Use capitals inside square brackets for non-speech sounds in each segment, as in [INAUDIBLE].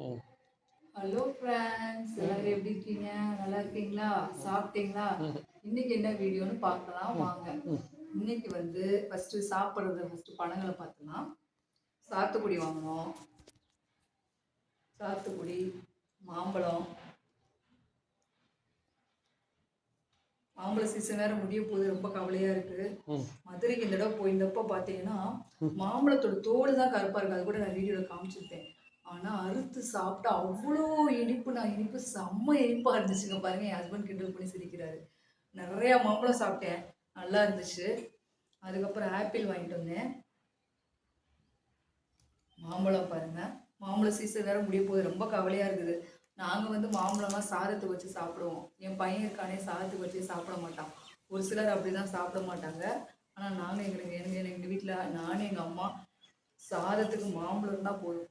Hello friends எல்லாரும் எப்படி இருக்கீங்க? நல்லா இருக்கீங்களா? சாப்பிட்டீங்களா? [LAUGHS] இன்னைக்கு என்ன வீடியோன்னு பார்க்கலாம். வாங்க. இன்னைக்கு வந்து ஃபர்ஸ்ட் சாப்பிட்றது ஃபர்ஸ்ட் பழங்களை பார்த்துலாம் சாத்துக்குடி வாங்கினோம் சாத்துக்குடி மாம்பழம். மாம்பழ சீசன் வேற முடிய போகுது. ரொம்ப கவலையா இருக்கு. மதுரைக்கு இந்த தடவை போயிருந்தப்போ பார்த்தீங்கன்னா மாம்பழத்தோட தோடு தான் கருப்பா இருக்கு. அது கூட நான் வீடியோல காமிச்சிருப்பேன். ஆனால் அறுத்து சாப்பிட்டா அவ்வளோ இனிப்பு நான் இனிப்பு செம்ம இனிப்பாக இருந்துச்சுங்க பாருங்க. என் ஹஸ்பண்ட் கிண்டல் பண்ணி சிரிக்கிறாரு. நிறையா மாம்பழம் சாப்பிட்டேன். நல்லா இருந்துச்சு. அதுக்கப்புறம் ஆப்பிள் வாங்கிட்டு வந்தேன். மாம்பழம் பாருங்க. மாம்பழம் சீசன் வேற முடிய போகுது. ரொம்ப கவலையாக இருக்குது. நாங்கள் வந்து மாம்பழம்லாம் சாதத்துக்கு வச்சு சாப்பிடுவோம். என் பையன் இருக்கானே சாதத்துக்கு வச்சு சாப்பிட மாட்டான். ஒரு சிலர் அப்படி தான் சாப்பிட மாட்டாங்க. ஆனால் நாங்கள் எங்களுக்கு எனக்கு எங்கள் வீட்டில் நானும் எங்கள் அம்மா சாதத்துக்கு மாம்பழம் தான் போதும்.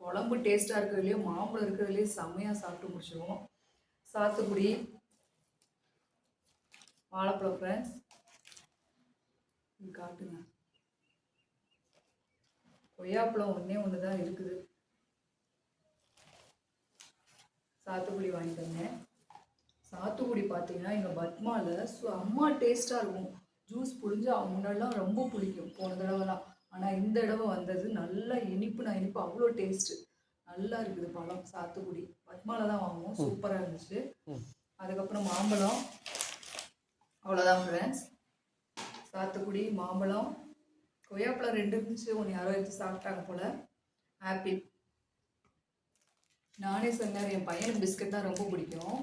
குழம்பு டேஸ்ட்டாக இருக்கிறதுலையோ மாம்பழம் இருக்கிறதுலையோ செம்மையாக சாப்பிட்டு முடிச்சிடுவோம் சாத்துக்குடி வாழைப்பழம் ஃப்ரெண்ட்ஸ் காட்டுங்க. கொய்யாப்பழம் ஒன்றே ஒன்று தான் இருக்குது. சாத்துக்குடி வாங்கிக்கோங்க சாத்துக்குடி பார்த்தீங்கன்னா எங்கள் பத்மாவில் அம்மா டேஸ்ட்டாக இருக்கும். ஜூஸ் புழிஞ்சு அவங்க முன்னாடிலாம் ரொம்ப பிடிக்கும் போன தடவைலாம். ஆனால் இந்த தடவை வந்தது நல்லா இனிப்பு. நான் இனிப்பு அவ்வளோ டேஸ்ட்டு நல்லா இருக்குது. பழம் சாத்துக்குடி. பத்மாவில் தான் வாங்குவோம். சூப்பராக இருந்துச்சு. அதுக்கப்புறம் மாம்பழம். அவ்வளோதான் ஃப்ரெண்ட்ஸ் சாத்துக்குடி மாம்பழம். கொய்யாப்பழம் ரெண்டு இருந்துச்சு. ஒன்று யாரோ எடுத்து சாப்பிட்டாங்க போல். ஆப்பிள் நானே சில நேரம் என் பையனுக்கு பிஸ்கட் தான் ரொம்ப பிடிக்கும்.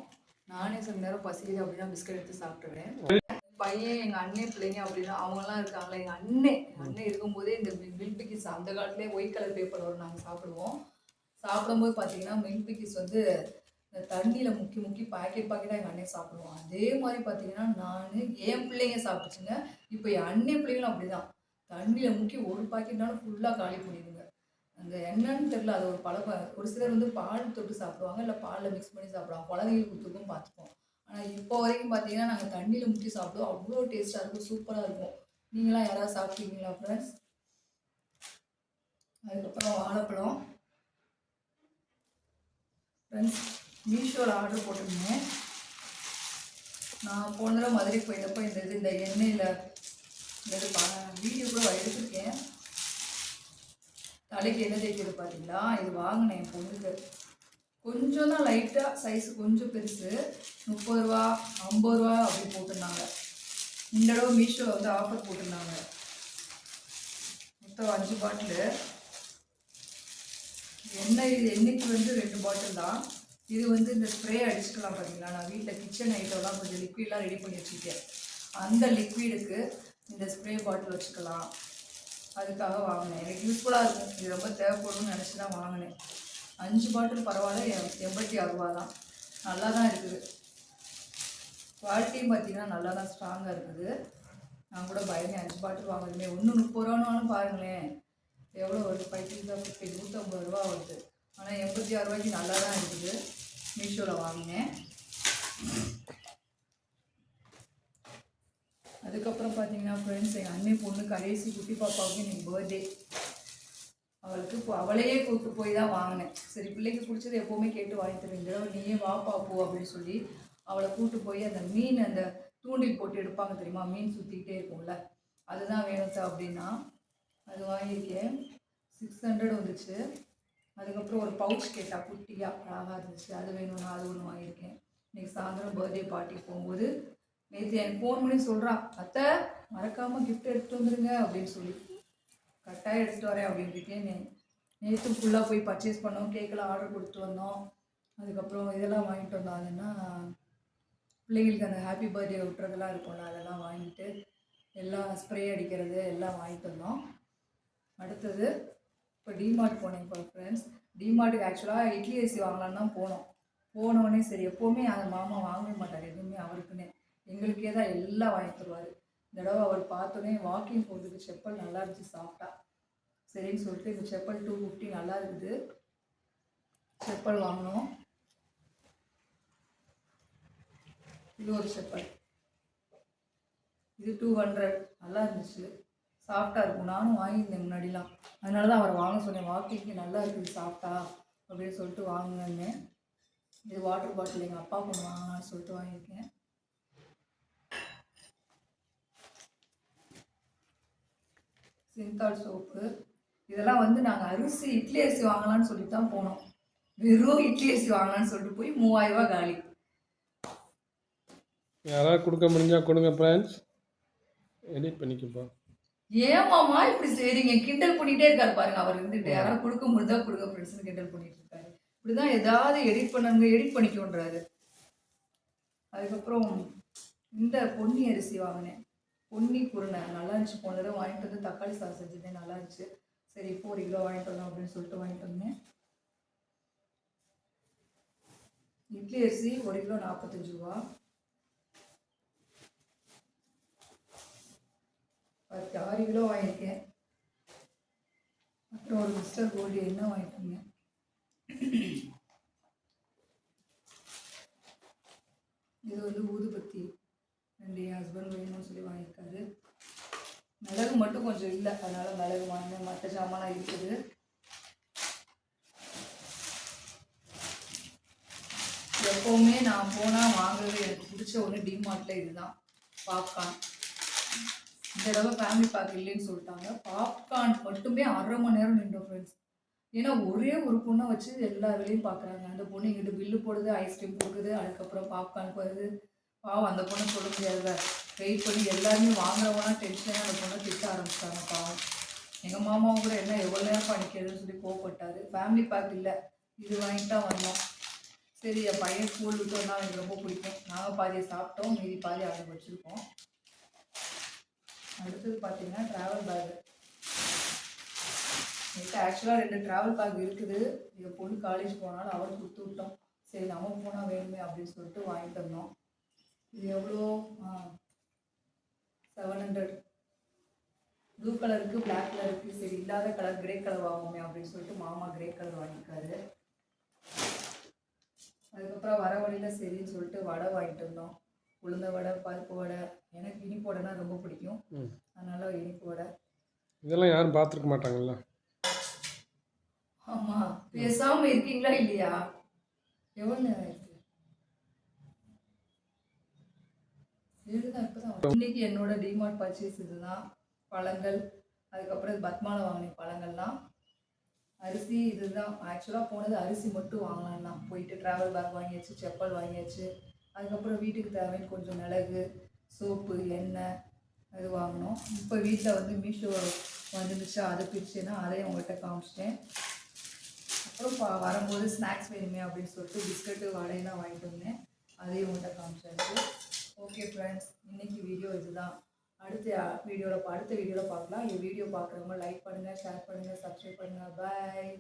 நானே சில நேரம் பசிக்குது அப்படின்னா பிஸ்கட் எடுத்து சாப்பிட்டுருவேன். என் பையன் எங்கள் அண்ணன் பிள்ளைங்க அப்படின்னா அவங்கெல்லாம் இருக்காங்களே எங்கள் அண்ணன் எங்கள் அண்ணன் இருக்கும்போதே இந்த மில்க் பிக்கிஸ் அந்த காலத்துலேயே ஒயிட் கலர் பேப்பர் வரும் நாங்கள் சாப்பிடுவோம். சாப்பிடும்போது பார்த்தீங்கன்னா மில்க் பிக்கிஸ் வந்து இந்த தண்ணியில் முக்கி முக்கி பாக்கெட் பாக்கெட்டாக எங்கள் அண்ணன் சாப்பிடுவோம் அதே மாதிரி பார்த்தீங்கன்னா நான் என் பிள்ளைங்க சாப்பிட்டுச்சுங்க. இப்போ என் அண்ணன் பிள்ளைங்களும் அப்படிதான். தண்ணியில் முக்கி ஒரு பாக்கெட்னாலும் ஃபுல்லாக காலி பண்ணிடுங்க. அந்த என்னன்னு தெரியல அது ஒரு பழக்கம். ஒரு சிலர் வந்து பால் தொட்டு சாப்பிடுவாங்க இல்லை பாலில் மிக்ஸ் பண்ணி சாப்பிடுவாங்க. குழந்தைங்களுக்கு கொடுத்துருக்கும் பார்த்துப்போம் ஆனால் இப்போ வரைக்கும் பார்த்தீங்கன்னா நாங்கள் தண்ணியில் முட்டி சாப்பிடுவோம். அவ்வளோ டேஸ்ட்டாக இருக்கும். சூப்பராக இருக்கும். நீங்களாம் யாராவது சாப்பிட்டீங்களா ஃப்ரெண்ட்ஸ் அதுக்கப்புறம் வாழைப்பழம். ஃப்ரெண்ட்ஸ் மீஷோவில் ஆர்டர் போட்டிருந்தேன். நான் போன தடவை மதுரைக்கு போயிட்டப்போ இந்த இது இந்த எண்ணெயில் இந்த இது வீடியோ கூட எடுத்திருக்கேன். தலைக்கு என்ன தேய்க்கிறது பார்த்தீங்களா இது வாங்கினேன் என் பொண்ணுக்கு. கொஞ்சம் தான் லைட்டாக சைஸ் கொஞ்சம் பெருசு. முப்பது ரூபா ஐம்பது ரூபா அப்படி போட்டிருந்தாங்க. இந்த தடவை மீஷோவில் வந்து ஆஃபர் போட்டிருந்தாங்க. மொத்தம் அஞ்சு பாட்டிலு எண்ணெய் இது? எண்ணெய்க்கு வந்து ரெண்டு பாட்டில் தான்? இது வந்து இந்த ஸ்ப்ரே அடிச்சுக்கலாம் பார்த்தீங்களா நான் வீட்டில் கிச்சன் ஐட்டம்லாம் கொஞ்சம் லிக்விட்லாம் ரெடி பண்ணி வச்சுருக்கேன். அந்த லிக்விடுக்கு இந்த ஸ்ப்ரே பாட்டில் வச்சுக்கலாம். அதுக்காக வாங்கினேன். எனக்கு யூஸ்ஃபுல்லாக இருக்கும். இது ரொம்ப தேவைப்படும்னு நினச்சி தான் வாங்கினேன். அஞ்சு பாட்டில் பரவாயில்ல எ- எண்பத்தி ஆறு ரூபா தான். நல்லா தான் இருக்குது. குவாலிட்டியும் பார்த்தீங்கன்னா நல்லா தான் ஸ்ட்ராங்காக இருக்குது. நான் கூட பயமே அஞ்சு பாட்டில் வாங்குறதுமே. ஒன்று முப்பது ரூபானாலும் பாருங்களேன். எவ்வளோ வருது? பைத்தியம் தான் ஃபிஃப்டி நூற்றம்பது ரூபா வருது. ஆனால் எண்பத்தி ஆறு ரூபாய்க்கு நல்லா தான் இருக்குது. மீஷோவில் வாங்கினேன். அதுக்கப்புறம் பார்த்தீங்கன்னா ஃப்ரெண்ட்ஸ் எங்கள் அண்ணன் பொண்ணு கடைசி குட்டி பாப்பாவுக்கு இன்னைக்கு பர்த்டே அவளுக்கு இப்போ அவளையே கூப்பிட்டு போய் தான் வாங்கினேன். சரி பிள்ளைக்கு பிடிச்சது எப்போவுமே கேட்டு வாங்கி தருவீங்க நீயே வா போ அப்படின்னு சொல்லி அவளை கூப்பிட்டு போய் அந்த மீன் அந்த தூண்டில் போட்டு எடுப்பாங்க தெரியுமா? மீன் சுற்றிக்கிட்டே இருக்கும்ல. அதுதான் வேணும் சார் அப்படின்னா. அது வாங்கியிருக்கேன். சிக்ஸ் ஹண்ட்ரட் வந்துச்சு. அதுக்கப்புறம் ஒரு பவுச் கேட்டா குட்டியாக அழகாக இருந்துச்சு. அது வேணும்னா அது ஒன்று வாங்கியிருக்கேன். இன்னைக்கு சாயந்தரம் பர்த்டே பார்ட்டி போகும்போது நேற்று எனக்கு ஃபோன் பண்ணி சொல்கிறா அத்தை மறக்காமல் கிஃப்ட் எடுத்து வந்துருங்க அப்படின்னு சொல்லி. கட்டாயம் எடுத்துட்டு வரேன் அப்படின்னு நே நேற்று ஃபுல்லாக போய் பர்ச்சேஸ் பண்ணோம். கேக்கெல்லாம் ஆர்டர் கொடுத்து வந்தோம். அதுக்கப்புறம் இதெல்லாம் வாங்கிட்டு வந்தோம். அதுன்னா பிள்ளைங்களுக்கு அந்த ஹாப்பி பர்த்டே விட்டுறதெல்லாம் இருக்கும்ல அதெல்லாம் வாங்கிட்டு எல்லாம் ஸ்ப்ரே அடிக்கிறது எல்லாம் வாங்கிட்டு வந்தோம். அடுத்தது இப்போ டிமார்ட் போனேன் இப்போ ஃப்ரெண்ட்ஸ் டிமார்ட்டுக்கு ஆக்சுவலாக இட்லி அரிசி வாங்கலான்னு தான் போனோம். போனோடனே சரி எப்போவுமே அந்த மாமா வாங்க மாட்டார் எதுவுமே அவருக்குன்னே. எங்களுக்கே தான் எல்லாம் வாங்கி தருவார். தடவை அவர் பார்த்தோன்னே வாக்கிங் போகிறதுக்கு செப்பல் நல்லா இருந்துச்சு சாப்பிட்டா சரின்னு சொல்லிட்டு இந்த செப்பல் டூ ஃபிஃப்டி நல்லா இருக்குது. செப்பல் வாங்கினோம் இது ஒரு செப்பல். இது டூ ஹண்ட்ரட் நல்லா இருந்துச்சு. சாஃப்டாக இருக்கும். நானும் வாங்கியிருந்தேன் முன்னாடிலாம். அதனால தான் அவரை வாங்க சொன்னேன். வாக்கிங்க்கு நல்லா இருக்குது சாஃப்டா அப்படின்னு சொல்லிட்டு வாங்கினேன். இது வாட்டர் பாட்டில் எங்கள் அப்பா பொண்ணு வாங்கினான்னு சொல்லிட்டு வாங்கியிருக்கேன். Cinthol soap. இதெல்லாம் வந்து நாங்கள் அரிசி இட்லி அரிசி வாங்கலாம்னு சொல்லிட்டு தான் போனோம். வெறும் இட்லி அரிசி வாங்கலாம்னு சொல்லிட்டு போய் மூவாயிரம் ரூபாய் காலி. யாராவது கொடுக்க முடிஞ்சா கொடுங்க ஃப்ரெண்ட்ஸ் எடிட் பண்ணிக்கப்பா. ஏமாமா இப்படி செய்றீங்க? கிண்டல் பண்ணிட்டே இருக்காரு பாருங்க அவர் இருந்துட்டு யாராவது கொடுக்க முடிஞ்சா கொடுங்க ஃப்ரெண்ட்ஸ்னு கிண்டல் பண்ணிட்டு இருக்காரு. இப்படிதான் ஏதாவது எடிட் பண்ணுங்க எடிட் பண்ணிக்கோன்றாரு. அதுக்கப்புறம் இந்த பொன்னி அரிசி வாங்கினேன். பொன்னி குருணை. நல்லா இருந்துச்சு. போன தடவை வாங்கிட்டு வந்து தக்காளி சாதம் செஞ்சது நல்லா இருந்துச்சு. சரி இப்போ ஒரு கிலோ வாங்கிட்டு வந்தோம் அப்படின்னு சொல்லிட்டு வாங்கிட்டு வந்தேன். இட்லி அரிசி ஒரு கிலோ நாற்பத்தஞ்சு ரூபா. பத்து ஆறு கிலோ வாங்கியிருக்கேன். அப்புறம் ஒரு மிஸ்டர் கோல்டு என்ன வாங்கிட்டு இது வந்து ஊதுபத்தி. ரெண்டு ஹஸ்பண்ட் வேணும்னு சொல்லி வாங்கியிருக்காரு. மிளகு மட்டும் கொஞ்சம் இல்லை. அதனால மிளகு வாங்கினேன் மற்ற சாமானாக இருக்குது. எப்போவுமே நான் போனால் வாங்குறது எனக்கு பிடிச்ச ஒன்று டிமார்ட்டில் இதுதான். பாப்கார்ன் இந்த தடவை ஃபேமிலி பேக் இல்லைன்னு சொல்லிட்டாங்க. பாப்கார்ன் மட்டுமே அரை மணி நேரம் நின்றோம் ஃப்ரெண்ட்ஸ் ஏன்னா ஒரே ஒரு பொண்ணை வச்சு எல்லா வேலையும் பார்க்குறாங்க அந்த பொண்ணு இங்கிட்டு பில்லு போடுது ஐஸ்கிரீம் கொடுக்குது அதுக்கப்புறம் பாப்கார்ன் போகுது பாவம் அந்த பொண்ணு சொல்ல முடியாதுல வெயிட் பண்ணி எல்லாருமே வாங்குறவனா டென்ஷனாக அந்த பொண்ணை திட்ட ஆரம்பிச்சிட்டாங்க பாவம். எங்கள் மாமாவும் கூட என்ன எவ்வளோ நேரம் பண்ணிக்கிறதுன்னு சொல்லி கோவப்பட்டாரு. ஃபேமிலி பேக் இல்லை. இது வாங்கிட்டு தான் வந்தோம். சரி என் பையன் ஸ்கூல் விட்டு வந்தால் எனக்கு ரொம்ப பிடிக்கும். நாங்கள் பாதியை சாப்பிட்டோம். மீதி பாதி அவங்க வச்சுருக்கோம். அடுத்தது பார்த்தீங்கன்னா ட்ராவல் பேக் என்கிட்ட ஆக்சுவலாக ரெண்டு ட்ராவல் பேக் இருக்குது. எங்கள் பொண்ணு காலேஜ் போனாலும் அவர் கொடுத்து விட்டோம். சரி நம்ம போனால் வேணுமே அப்படின்னு சொல்லிட்டு வாங்கிட்டு வந்தோம். இது எவ்வளோ? செவன் ஹண்ட்ரட் ப்ளூ கலருக்கு பிளாக் கலருக்கு சரி இல்லாத கலர் கிரே கலர் வாங்குவோமே அப்படின்னு சொல்லிட்டு மாமா கிரே கலர் வாங்கியிருக்காரு. அதுக்கப்புறம் வர வழியில் சரின்னு சொல்லிட்டு வடை வாங்கிட்டு வந்தோம். உளுந்த வடை பருப்பு வடை. எனக்கு இனிப்பு வடைனா ரொம்ப பிடிக்கும். அதனால இனிப்பு வடை. இதெல்லாம் யாரும் பார்த்துருக்க மாட்டாங்கல்ல? ஆமா. பேசாம இருக்கீங்களா இல்லையா? எவ்வளவு நேரம் ஆயிடுச்சு ஏழுதான் இப்பதான் வரும். இன்னைக்கு என்னோட டிமார்ட் பர்ச்சேஸ் இதுதான். பழங்கள் அதுக்கப்புறம் இது பத்மால வாங்கின பழங்கள்லாம். அரிசி இதுதான். ஆக்சுவலாக போனது அரிசி மட்டும் வாங்கலாம் போயிட்டு ட்ராவல் பேக் வாங்கியாச்சு செப்பல் வாங்கியாச்சு. அதுக்கப்புறம் வீட்டுக்கு தேவையான கொஞ்சம் மிளகு சோப்பு எண்ணெய் அது வாங்கினோம். இப்போ வீட்டில் வந்து மீஷோ வந்துருச்சு. அது பிரிச்சுன்னா அதையும் உங்கள்கிட்ட காமிச்சிட்டேன். அப்புறம் பா வரும்போது ஸ்நாக்ஸ் வேணுமே அப்படின்னு சொல்லிட்டு பிஸ்கட்டு வடையெல்லாம் வாங்கிட்டு வந்தேன். அதையும் உங்கள்கிட்ட காமிச்சாச்சு. ஓகே ஃப்ரெண்ட்ஸ் இன்னைக்கு வீடியோ இதுதான். அடுத்த வீடியோவில் அடுத்த வீடியோவில் பார்க்கலாம். என் வீடியோ பார்க்குறவங்க லைக் பண்ணுங்கள் ஷேர் பண்ணுங்கள் சப்ஸ்கிரைப் பண்ணுங்கள் பாய்